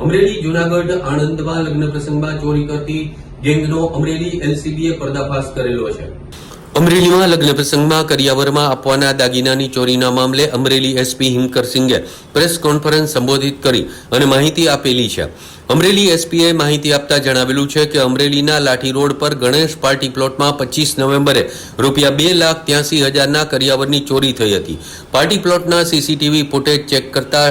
અમરેલી જુનાગઢ આણંદમાં લગ્ન પ્રસંગમાં ચોરી કરતી ગેંગનો અમરેલી એલસીબીએ પર્દાફાશ કરેલો છે. અમરેલીમાં લગ્ન પ્રસંગમાં કરિયાવરમાં આપવાના દાગીનાની ચોરીના મામલે અમરેલી એસપી હિમકર સિંઘે પ્રેસ કોન્ફરન્સ સંબોધિત કરી અને માહિતી આપેલી છે. અમરેલી એસપીએ માહિતી આપતા જણાવેલું છે કે અમરેલીના લાઠી રોડ પર ગણેશ પાર્ટી પ્લોટમાં પચીસ નવેમ્બરે રૂપિયા બે લાખ ત્યાસી હજારના કરિયાવરની ચોરી થઈ હતી. પાર્ટી પ્લોટના સીસીટીવી ફૂટેજ ચેક કરતા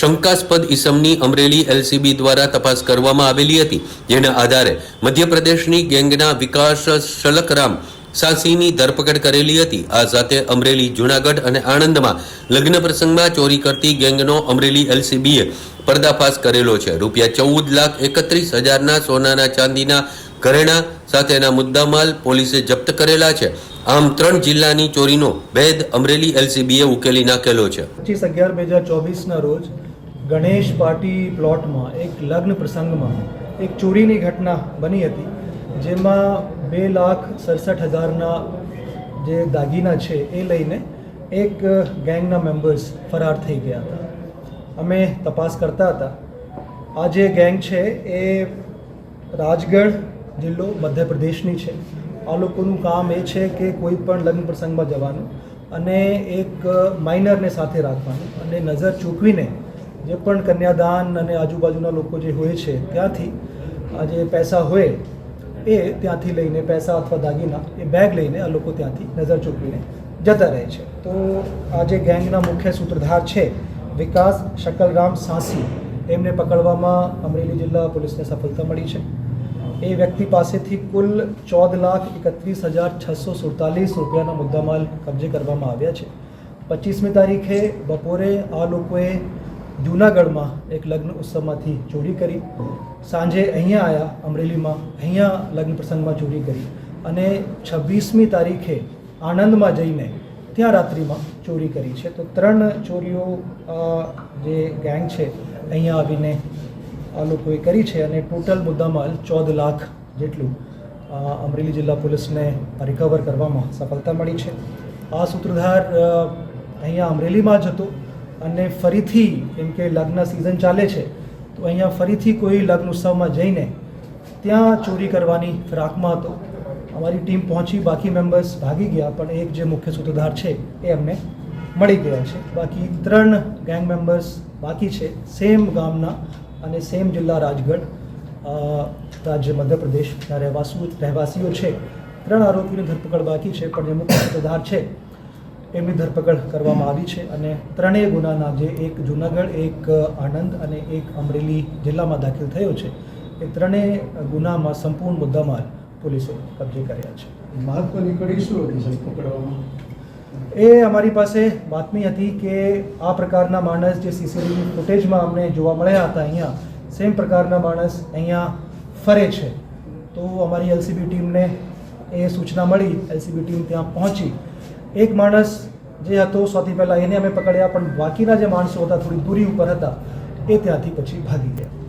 શંકાસ્પદ ઇસમની અમરેલી એલસીબી દ્વારા તપાસ કરવામાં આવેલી હતી, જેના આધારે મધ્યપ્રદેશની ગેંગના વિકાસ શલકરામ સાસીની ધરપકડ કરેલી હતી. આ સાથે અમરેલી, જુનાગઢ અને આણંદમાં લગ્ન પ્રસંગમાં ચોરી કરતી ગેંગનો અમરેલી એલસીબીએ પર્દાફાશ કરેલો છે. રૂપિયા ચૌદ લાખ એકત્રીસ હજારના સોનાના ચાંદીના ઘરેણા સાથેના મુદ્દામાલ પોલીસે જપ્ત કરેલા છે. આમ ત્રણ જિલ્લાની ચોરીનો ભેદ અમરેલી એલસીબીએ ઉકેલી નાખેલો છે. પચીસ અગિયાર બે હજાર ચોવીસના રોજ ગણેશ પાર્ટી પ્લોટમાં એક લગ્ન પ્રસંગમાં એક ચોરીની ઘટના બની હતી, જેમાં બે લાખ સડસઠ હજારના જે દાગીના છે એ લઈને એક ગેંગના મેમ્બર્સ ફરાર થઈ ગયા હતા. અમે તપાસ કરતા હતા. આ જે ગેંગ છે એ રાજગઢ જિલ્લો મધ્યપ્રદેશની છે. આ લોકોનું કામ એ છે કે કોઈ પણ લગ્ન પ્રસંગમાં જવાનું અને એક માઇનરને સાથે રાખવાનું અને નજર ચૂકવીને જે પણ કન્યાદાન અને આજુબાજુના લોકો જે હોય છે ત્યાંથી આ જે પૈસા હોય એ ત્યાંથી લઈને પૈસા અથવા દાગીના, એ બેગ લઈને આ લોકો ત્યાંથી નજર ચૂકવીને જતા રહે છે. તો આ જે ગેંગના મુખ્ય સૂત્રધાર છે, વિકાસ શકલરામ સાંસી, એમને પકડવામાં અમરેલી જિલ્લા પોલીસને સફળતા મળી છે. એ વ્યક્તિ પાસેથી કુલ ચૌદ લાખ એકત્રીસ હજાર છસો સુડતાલીસ રૂપિયાના મુદ્દામાલ કબજે કરવામાં આવ્યા છે. પચીસમી તારીખે બપોરે આ લોકોએ જૂનાગઢમાં એક લગ્ન ઉત્સવમાંથી ચોરી કરી. સાંજે અહીંયા આવ્યા અમરેલીમાં, અહીંયા લગ્ન પ્રસંગમાં ચોરી કરી અને છવ્વીસમી તારીખે આણંદમાં જઈને ત્યાં રાત્રિમાં ચોરી કરી છે. તો ત્રણ ચોરીઓ જે ગેંગ છે, અહીંયા આવીને આ લોકોએ કરી છે અને ટોટલ મુદ્દામાલ ચૌદ લાખ જેટલું અમરેલી જિલ્લા પોલીસને રિકવર કરવામાં સફળતા મળી છે. આ સૂત્રધાર અહીંયા અમરેલીમાં જ હતો. અને ફરીથી કેમ કે લગ્ન સિઝન ચાલે છે, તો અહીંયા ફરીથી કોઈ લગ્ન ઉત્સવમાં જઈને ત્યાં ચોરી કરવાની ફિરાકમાં હતો. અમારી ટીમ પહોંચી, બાકી મેમ્બર્સ ભાગી ગયા, પણ એક જે મુખ્ય સૂત્રધાર છે એ અમને મળી ગયા છે. બાકી ત્રણ ગેંગ મેમ્બર્સ બાકી છે સેમ ગામના અને સેમ જિલ્લા રાજગઢ રાજ્ય મધ્યપ્રદેશના રહેવાસુ રહેવાસીઓ છે. ત્રણ આરોપીની ધરપકડ બાકી છે, પણ જે મુખ્ય સૂત્રધાર છે એમની ધરપકડ કરવામાં આવી છે અને ત્રણેય ગુનાના જે એક જૂનાગઢ એક આણંદ અને એક અમરેલી જિલ્લામાં દાખલ થયો છે. એ ત્રણેય ગુનામાં સંપૂર્ણ મુદ્દામાલ પોલીસે કબજે કર્યા છે. મહત્વની કડી શું હતી સાહેબ પકડવામાં? એ અમારી પાસે બાતમી હતી કે આ પ્રકારના માણસ જે સીસીટીવી ફૂટેજમાં અમને જોવા મળ્યા હતા અહીંયા સેમ પ્રકારના માણસ અહીંયા ફરે છે. તો અમારી એલસીબી ટીમને એ સૂચના મળી એલસીબી ટીમ ત્યાં પહોંચી. એક માણસ જે હતો, સૌથી પહેલાં એને અમે પકડ્યા, પણ બાકીના જે માણસો હતા, થોડી દૂરી ઉપર હતા, એ ત્યાંથી પછી ભાગી ગયા.